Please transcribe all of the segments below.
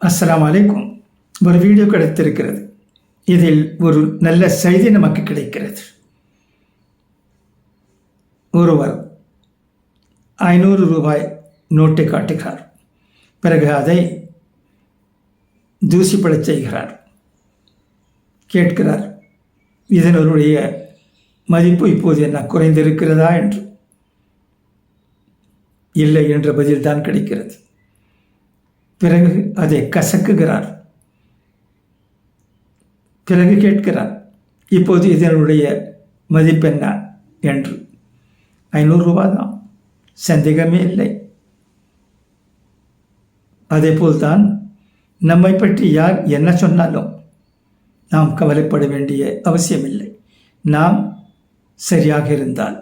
அஸ்லாம் வலைக்கும் ஒரு வீடியோ கிடைத்திருக்கிறது. இதில் ஒரு நல்ல செய்தி நமக்கு கிடைக்கிறது. ஒருவர் ஐநூறு ரூபாய் நோட்டை காட்டுகிறார். பிறகு அதை தூசிப்படச் செய்கிறார். கேட்கிறார் இதனுடைய மதிப்பு இப்போது என்ன குறைந்திருக்கிறதா? என்று. இல்லை என்ற பதில்தான் கிடைக்கிறது. பிறகு அதை கசக்குகிறார். பிறகு கேட்கிறார் இப்போது இதனுடைய மதிப்பென்ன என்று. ஐநூறு ரூபாய் தான் சந்தேகமே இல்லை. அதே போல்தான் நம்மை பற்றி யார் என்ன சொன்னாலும் நாம் கவலைப்பட வேண்டிய அவசியமில்லை. நாம் சரியாக இருந்தால்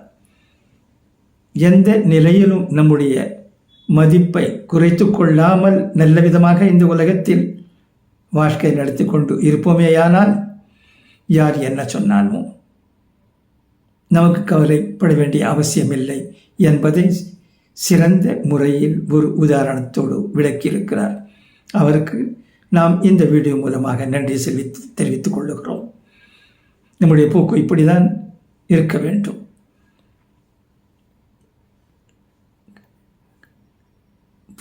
எந்த நிலையிலும் நம்முடைய மதிப்பை குறைத்து கொள்ளாமல் நல்ல விதமாக இந்த உலகத்தில் வாழ்க்கை நடத்தி கொண்டு இருப்போமேயானால் யார் என்ன சொன்னாலும் நமக்கு கவலைப்பட வேண்டிய அவசியமில்லை என்பதை சிறந்த முறையில் ஒரு உதாரணத்தோடு விளக்கியிருக்கிறார். அவருக்கு நாம் இந்த வீடியோ மூலமாக நன்றி செலுத்தி தெரிவித்துக் கொள்ளுகிறோம். நம்முடைய போக்கு இப்படிதான் இருக்க வேண்டும்.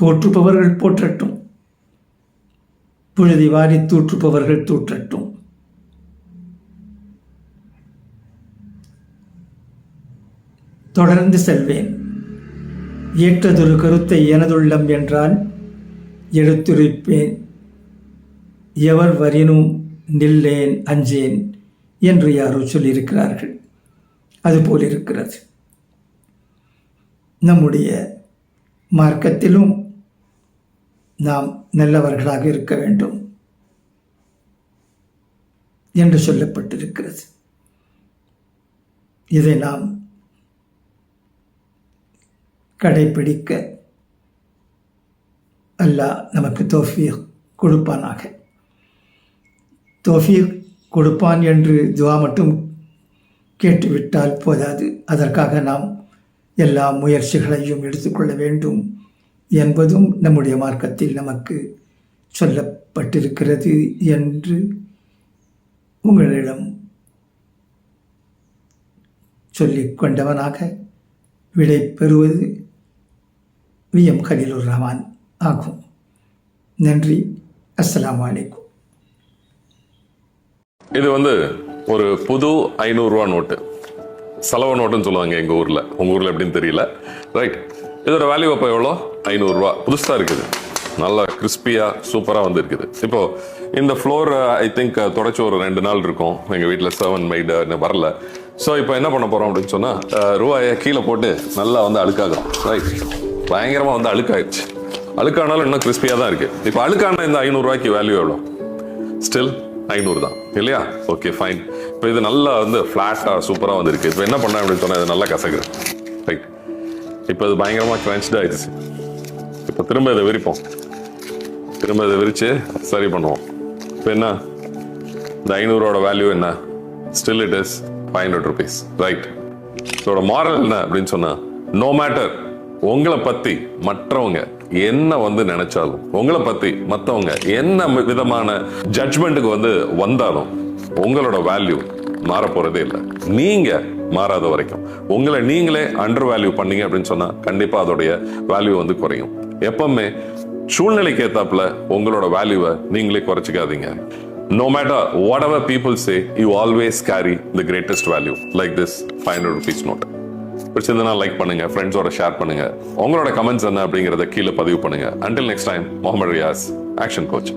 போற்றுபவர்கள் போற்றட்டும். புழுதி வாரி தூற்றுபவர்கள் தூற்றட்டும். தொடர்ந்து செல்வேன். ஏற்றதொரு கருத்தை எனதுள்ளம் என்றால் எடுத்துரைப்பேன். எவர் வரினும் நில்லேன் அஞ்சேன் என்று யாரோ சொல்லியிருக்கிறார்கள். அதுபோல் இருக்கிறது. நம்முடைய மார்க்கத்திலும் நாம் நல்லவர்களாக இருக்க வேண்டும் என்று சொல்லப்பட்டிருக்கிறது. இதை நாம் கடைபிடிக்க அல்லாஹ் நமக்கு தோஃபீக் கொடுப்பானாக. தோஃபிய கொடுப்பான் என்று துவா மட்டும் கேட்டுவிட்டால் போதாது. அதற்காக நாம் எல்லா முயற்சிகளையும் எடுத்துக்கொள்ள வேண்டும். என்பதும் நம்முடைய மார்க்கத்தில் நமக்கு சொல்லப்பட்டிருக்கிறது என்று உங்களிடம் சொல்லிக் கொண்டவனாக விடை பெறுவது வி. எம். கலீலுர் ரஹ்மான் ஆகும். நன்றி. அஸ்லாம் வலைக்கும் இது வந்து ஒரு புது ஐநூறுரூவா நோட்டு. செலவு நோட்டுன்னு சொல்லுவாங்க எங்கள் ஊரில். உங்கள் ஊரில் எப்படின்னு தெரியல. ரைட். இதோட வேல்யூ அப்போ எவ்வளோ? ஐநூறுரூவா புதுசாக இருக்குது. நல்லா கிறிஸ்பியாக சூப்பராக வந்துருக்குது. இப்போது இப்போ இந்த ஃப்ளோர் ஐ திங்க் தொடச்சி ஒரு ரெண்டு நாள் இருக்கும். எங்கள் வீட்டில் செவன் மைடு வரல. ஸோ இப்போ என்ன பண்ண போகிறோம் அப்படின்னு சொன்னால் ரூபாயை கீழே போட்டு நல்லா வந்து அழுக்காகும் ரைட் பயங்கரமாக வந்து அழுக்காயிடுச்சு அழுக்கானாலும் இன்னும் கிறிஸ்பியாக தான் இருக்குது இப்போ அழுக்கான இந்த ஐநூறுரூவாய்க்கு வேல்யூ எவ்வளோ? ஸ்டில் ஐநூறு தான். இல்லையா? ஓகே ஃபைன் இப்போ இது நல்லா வந்து ஃப்ளாட்டாக சூப்பராக வந்திருக்கு. இப்போ என்ன பண்ணேன் அப்படின்னு சொன்னால் இது நல்லா கசக்குறேன் ரைட் இப்போ இது பயங்கரமாக கிரன்ச்ட் ஆயிடுச்சு. இப்போ திரும்ப இதை விரிப்போம். திரும்ப இதை விரித்து சரி பண்ணுவோம். இப்போ என்ன? இந்த ஐநூறோட வேல்யூ என்ன? Still it is five hundred rupees right இதோட மாரல் என்ன அப்படின்னு சொன்னால் நோ மேட்டர் உங்களை பற்றி மற்றவங்க என்ன வந்து நினைச்சாலும் உங்களை பற்றி மற்றவங்க என்ன விதமான ஜட்ஜ்மெண்ட்டுக்கு வந்து வந்தாலும் உங்களோட வேல்யூ மாற போறதே இல்லை. நீங்க மாறாத வரைக்கும். உங்களை நீங்களே அண்டர் வேல்யூ பண்ணீங்க அப்படின்னு சொன்னால் கண்டிப்பாக அதோடைய வேல்யூ வந்து குறையும். எப்பவுமே சூழ்நிலைக்கு ஏத்தாப்புல உங்களோட வேல்யூவை நீங்களே குறைச்சிக்காதீங்க. No matter whatever people say you always carry the greatest value like this five hundred rupees note பிடிச்சிருந்தனா like பண்ணுங்க ஃப்ரெண்ட்ஸோட ஷேர் பண்ணுங்க. உங்களோட கமெண்ட்ஸ் என்ன அப்படிங்கறத கீழே பதிவு பண்ணுங்க. Until next time Mohammed Riyaz action coach